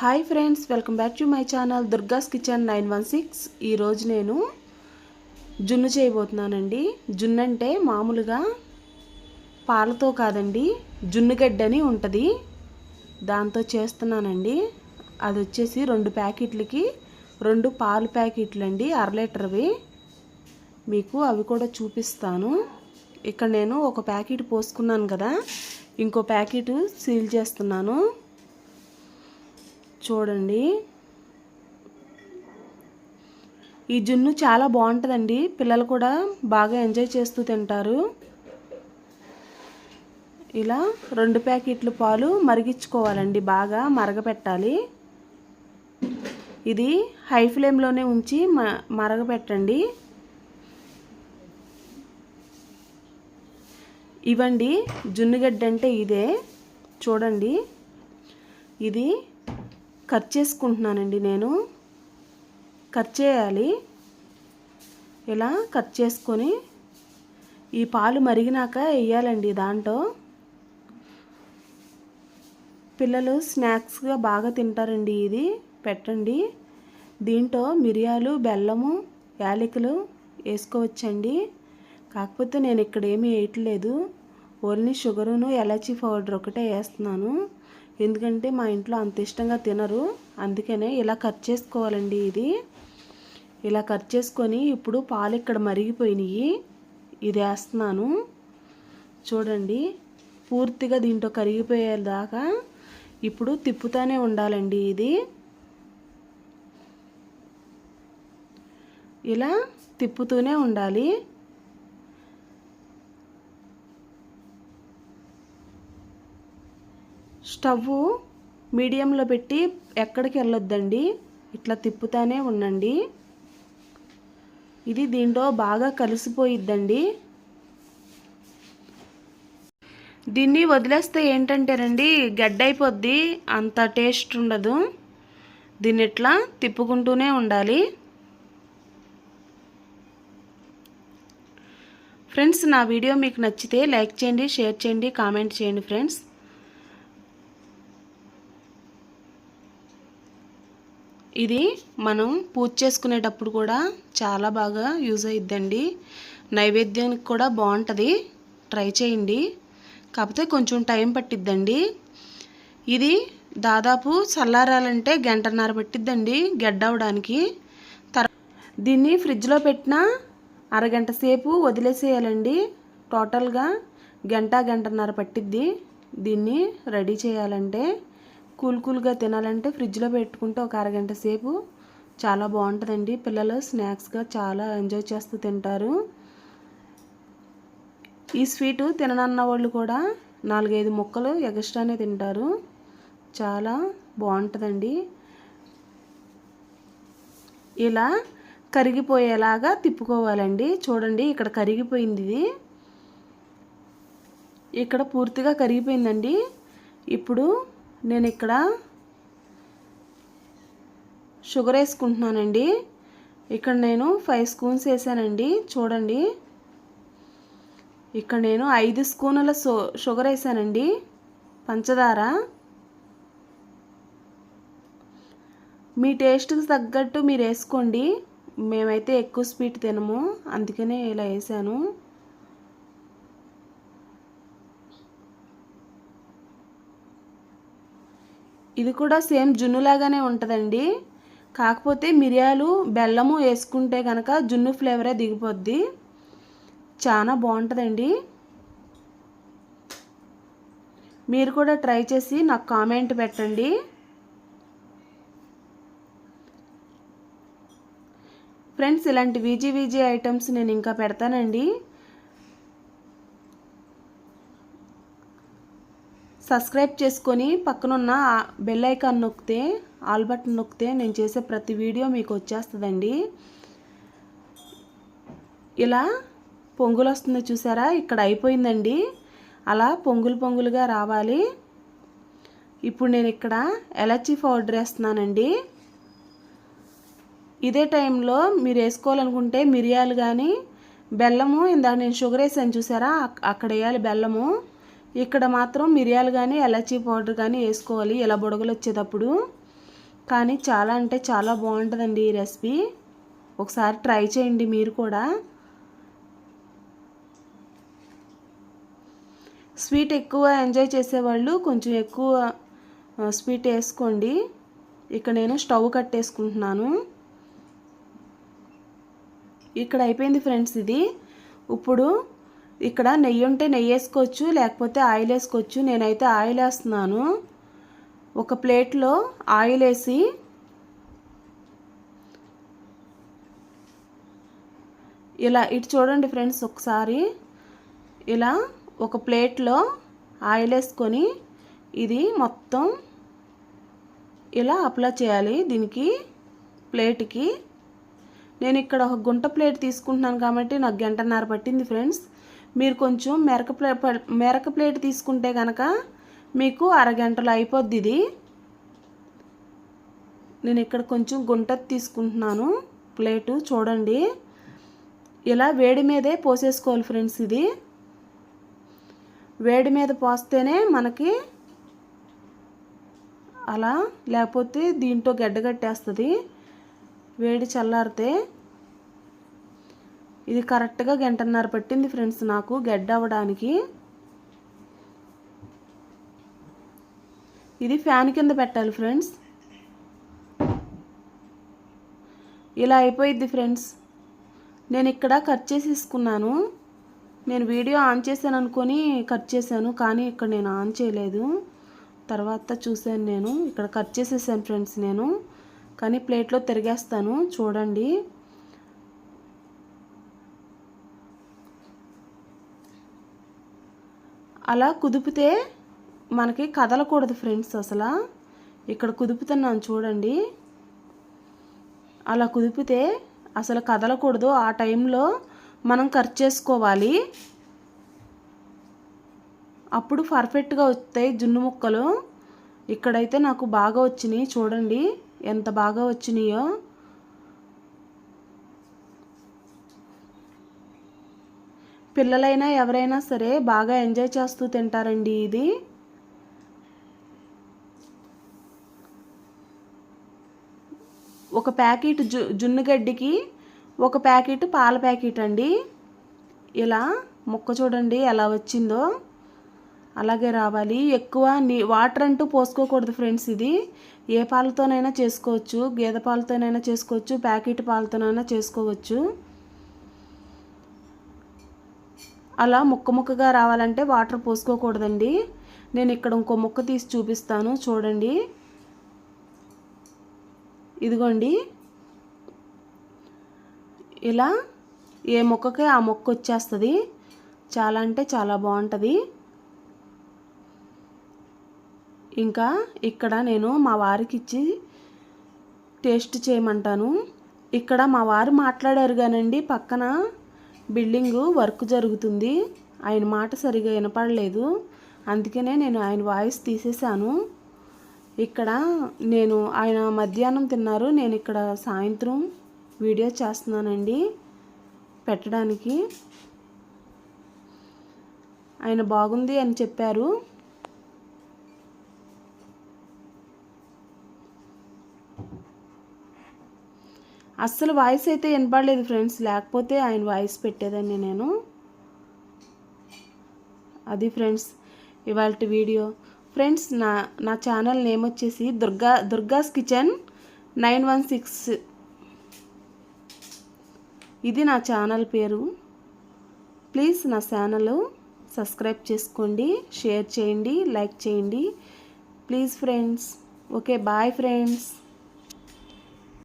Hi friends welcome back to my channel Durga's kitchen nine one six. ఈరోజు నేను జున్ను చేయబోతున్నానండి. జున్ను అంటే మామూలుగా పాలతో కాదండి జున్నుగడ్డని ఉంటుంది. దాంతో చేస్తున్నానండి. అది వచ్చేసి రెండు ప్యాకెట్లకి రెండు పాలు ప్యాకెట్లు అండి అర లీటర్వి. మీకు అవి కూడా చూపిస్తాను. ఇక్కడ నేను ఒక ప్యాకెట్ పోసుకున్నాను కదా ఇంకో ప్యాకెట్ సీల్ చేస్తున్నాను. చూడండి. ఈ జున్ను చాలా బాగుంటుందండి. పిల్లలు కూడా బాగా ఎంజాయ్ చేస్తూ తింటారు. ఇలా రెండు ప్యాకెట్లు పాలు మరిగించుకోవాలండి. బాగా మరగపెట్టాలి. ఇది హై ఫ్లేమ్లోనే ఉంచి మ మరగపెట్టండి. ఇవ్వండి. జున్నుగడ్డ అంటే ఇదే. చూడండి. ఇది కట్ చేసుకుంటున్నానండి నేను. కట్ చేయాలి. ఇలా కట్ చేసుకొని ఈ పాలు మరిగినాక వేయాలండి దాంట్లో. పిల్లలు స్నాక్స్గా బాగా తింటారండి ఇది. పెట్టండి. దీంట్లో మిరియాలు బెల్లము యాలకులు వేసుకోవచ్చండి. కాకపోతే నేను ఇక్కడ ఏమీ వేయట్లేదు. ఓన్లీ షుగరును ఎలాచీ పౌడర్ ఒకటే వేస్తున్నాను. ఎందుకంటే మా ఇంట్లో అంత ఇష్టంగా తినరు. అందుకనే ఇలా కట్ చేసుకోవాలండి ఇది. ఇలా కట్ చేసుకొని ఇప్పుడు పాలు ఇక్కడ మరిగిపోయినాయి. ఇది వేస్తున్నాను. చూడండి పూర్తిగా దీంట్లో కరిగిపోయేదాకా ఇప్పుడు తిప్పుతూనే ఉండాలండి ఇది. ఇలా తిప్పుతూనే ఉండాలి. స్టవ్ మీడియంలో పెట్టి ఎక్కడికి వెళ్ళొద్దండి? ఇట్లా తిప్పుతానే ఉండండి. ఇది దీంట్లో బాగా కలిసిపోయిద్దండి. దీన్ని వదిలేస్తే ఏంటంటేనండి గడ్డ అయిపోద్ది అంత టేస్ట్ ఉండదు. దీన్ని ఇట్లా తిప్పుకుంటూనే ఉండాలి. ఫ్రెండ్స్ నా వీడియో మీకు నచ్చితే లైక్ చేయండి షేర్ చేయండి కామెంట్ చేయండి ఫ్రెండ్స్. ఇది మనం పూజ చేసుకునేటప్పుడు కూడా చాలా బాగా యూజ్ అయిద్దండి. నైవేద్యానికి కూడా బాగుంటుంది. ట్రై చేయండి. కాకపోతే కొంచెం టైం పట్టిద్దండి. ఇది దాదాపు చల్లారాలంటే గంటన్నర పట్టిద్దండి గడ్డవడానికి తర్ దీన్ని ఫ్రిడ్జ్లో పెట్టిన అరగంట సేపు వదిలేసేయాలండి. టోటల్గా గంట గంటన్నర పట్టిద్ది. దీన్ని రెడీ చేయాలంటే. కూల్ కూల్గా తినాలంటే ఫ్రిడ్జ్లో పెట్టుకుంటే ఒక అరగంట సేపు చాలా బాగుంటుందండి. పిల్లలు స్నాక్స్గా చాలా ఎంజాయ్ చేస్తూ తింటారు. ఈ స్వీటు తిననన్న వాళ్ళు కూడా నాలుగైదు ముక్కలు ఎగస్ట్రానే తింటారు. చాలా బాగుంటుందండి. ఇలా కరిగిపోయేలాగా తిప్పుకోవాలండి. చూడండి ఇక్కడ కరిగిపోయింది ఇది. ఇక్కడ పూర్తిగా కరిగిపోయిందండి. ఇప్పుడు నేను ఇక్కడ షుగర్ వేసుకుంటున్నానండి. ఇక్కడ నేను ఫైవ్ స్పూన్స్ వేసానండి. చూడండి. ఇక్కడ నేను ఐదు స్పూనుల షుగర్ వేసానండి. పంచదార. మీ టేస్ట్కి తగ్గట్టు మీరు వేసుకోండి. మేమైతే ఎక్కువ స్వీట్ తినము. అందుకనే ఇలా వేసాను. ఇది కూడా సేమ్ జున్నులాగానే ఉంటుందండి. కాకపోతే మిరియాలు బెల్లము వేసుకుంటే కనుక జున్ను ఫ్లేవరే దిగిపోద్ది. చాలా బాగుంటుందండి. మీరు కూడా ట్రై చేసి నాకు కామెంట్ పెట్టండి. ఫ్రెండ్స్ ఇలాంటి వీజీ వీజీ ఐటమ్స్ నేను ఇంకా పెడతానండి. సబ్స్క్రైబ్ చేసుకొని పక్కనున్న బెల్ ఐకాన్ నొక్కితే ఆల్ బటన్ నొక్కితే నేను చేసే ప్రతి వీడియో మీకు వచ్చేస్తుందండి. ఇలా పొంగులు వస్తుంది చూసారా? ఇక్కడ అయిపోయిందండి. అలా పొంగులు పొంగులుగా రావాలి. ఇప్పుడు నేను ఇక్కడ ఎలర్జీ పౌడర్ వేస్తున్నానండి. ఇదే టైంలో మీరు వేసుకోవాలనుకుంటే మిరియాలు కానీ బెల్లము ఇందాక నేను షుగర్ వేసాను చూసారా? అక్కడ వేయాలి బెల్లము. ఇక్కడ మాత్రం మిరియాలు కానీ ఎలచీ పౌడర్ కానీ వేసుకోవాలి. ఇలా బుడగలు వచ్చేటప్పుడు. కానీ చాలా అంటే చాలా బాగుంటుందండి ఈ రెసిపీ. ఒకసారి ట్రై చేయండి మీరు కూడా. స్వీట్ ఎక్కువ ఎంజాయ్ చేసేవాళ్ళు కొంచెం ఎక్కువ స్వీట్ వేసుకోండి. ఇక్కడ నేను స్టవ్ కట్టేసుకుంటున్నాను. ఇక్కడ అయిపోయింది ఫ్రెండ్స్ ఇది. ఇప్పుడు ఇక్కడ నెయ్యి ఉంటే నెయ్యి వేసుకోవచ్చు లేకపోతే ఆయిల్ వేసుకోవచ్చు. నేనైతే ఆయిల్ వేస్తున్నాను. ఒక ప్లేట్లో ఆయిల్ వేసి ఇలా ఇటు చూడండి ఫ్రెండ్స్ ఒకసారి. ఇలా ఒక ప్లేట్లో ఆయిల్ వేసుకొని ఇది మొత్తం ఇలా అప్లై చేయాలి దీనికి ప్లేట్కి. నేను ఇక్కడ ఒక గుంట ప్లేట్ తీసుకుంటున్నాను కాబట్టి నాకు గంటన్నర పట్టింది ఫ్రెండ్స్. మీరు కొంచెం మెరక ప్లే మెరక ప్లేట్ తీసుకుంటే కనుక మీకు అరగంటలో అయిపోద్ది ఇది. నేను ఇక్కడ కొంచెం గుంట తీసుకుంటున్నాను. ప్లేటు చూడండి. ఇలా వేడి మీదే పోసేసుకోవాలి ఫ్రెండ్స్ ఇది. వేడి మీద పోస్తేనే మనకి అలా లేకపోతే దీంట్లో గడ్డగట్టేస్తుంది వేడి చల్లారితే ఇది కరెక్ట్గా గంటన్నర పట్టింది ఫ్రెండ్స్ నాకు గడ్డ అవ్వడానికి. ఇది ఫ్యాన్ కింద పెట్టాలి ఫ్రెండ్స్. ఇలా అయిపోయిద్ది ఫ్రెండ్స్. నేను ఇక్కడ కట్ చేసేసుకున్నాను. నేను వీడియో ఆన్ చేశాను అనుకొని కట్ చేశాను కానీ ఇక్కడ నేను ఆన్ చేయలేదు. తర్వాత చూశాను నేను ఇక్కడ కట్ చేసేసాను ఫ్రెండ్స్ నేను. కానీ ప్లేట్లో తిరిగేస్తాను చూడండి. అలా కుదిపితే మనకి కదలకూడదు ఫ్రెండ్స్ అసలు. ఇక్కడ కుదుపుతున్నాను చూడండి. అలా కుదిపితే అసలు కదలకూడదు. ఆ టైంలో మనం కట్ చేసుకోవాలి. అప్పుడు పర్ఫెక్ట్గా వస్తాయి జున్ను ముక్కలు. ఇక్కడైతే నాకు బాగా వచ్చినాయి చూడండి. ఎంత బాగా వచ్చినాయో. పిల్లలైనా ఎవరైనా సరే బాగా ఎంజాయ్ చేస్తూ తింటారండి ఇది. ఒక ప్యాకెట్ జు జున్నుగడ్డికి ఒక ప్యాకెట్ పాల ప్యాకెట్ అండి. ఇలా ముక్క చూడండి ఎలా వచ్చిందో. అలాగే రావాలి. ఎక్కువ నీ వాటర్ అంటూ పోసుకోకూడదు ఫ్రెండ్స్ ఇది. ఏ పాలతోనైనా చేసుకోవచ్చు గేదె పాలతోనైనా చేసుకోవచ్చు ప్యాకెట్ పాలతోనైనా చేసుకోవచ్చు. అలా ముక్క ముక్కగా రావాలంటే వాటర్ పోసుకోకూడదండి. నేను ఇక్కడ ఇంకో ముక్క తీసి చూపిస్తాను చూడండి. ఇదిగోండి. ఇలా ఏ మొక్కకి ఆ మొక్క వచ్చేస్తుంది. చాలా అంటే చాలా బాగుంటుంది. ఇంకా ఇక్కడ నేను మా వారికి ఇచ్చి టేస్ట్ చేయమంటాను. ఇక్కడ మా వారు మాట్లాడారు కానండి పక్కన బిల్డింగు వర్క్ జరుగుతుంది. ఆయన మాట సరిగా వినపడలేదు. అందుకనే నేను ఆయన వాయిస్ తీసేశాను. ఇక్కడ నేను ఆయన మధ్యాహ్నం తిన్నారు. నేను ఇక్కడ సాయంత్రం వీడియో చేస్తున్నానండి పెట్టడానికి. ఆయన బాగుంది అని చెప్పారు. అస్సలు వాయిస్ అయితే వినపడలేదు ఫ్రెండ్స్. లేకపోతే ఆయన వాయిస్ పెట్టేదాన్ని నేను. అది ఫ్రెండ్స్ ఇవాళ వీడియో. ఫ్రెండ్స్ నా నా ఛానల్ నేమ్ వచ్చేసి Durga Durga's kitchen nine one six. ఇది నా ఛానల్ పేరు. ప్లీజ్ నా ఛానల్ సబ్స్క్రైబ్ చేసుకోండి షేర్ చేయండి లైక్ చేయండి. Please friends. Okay bye friends.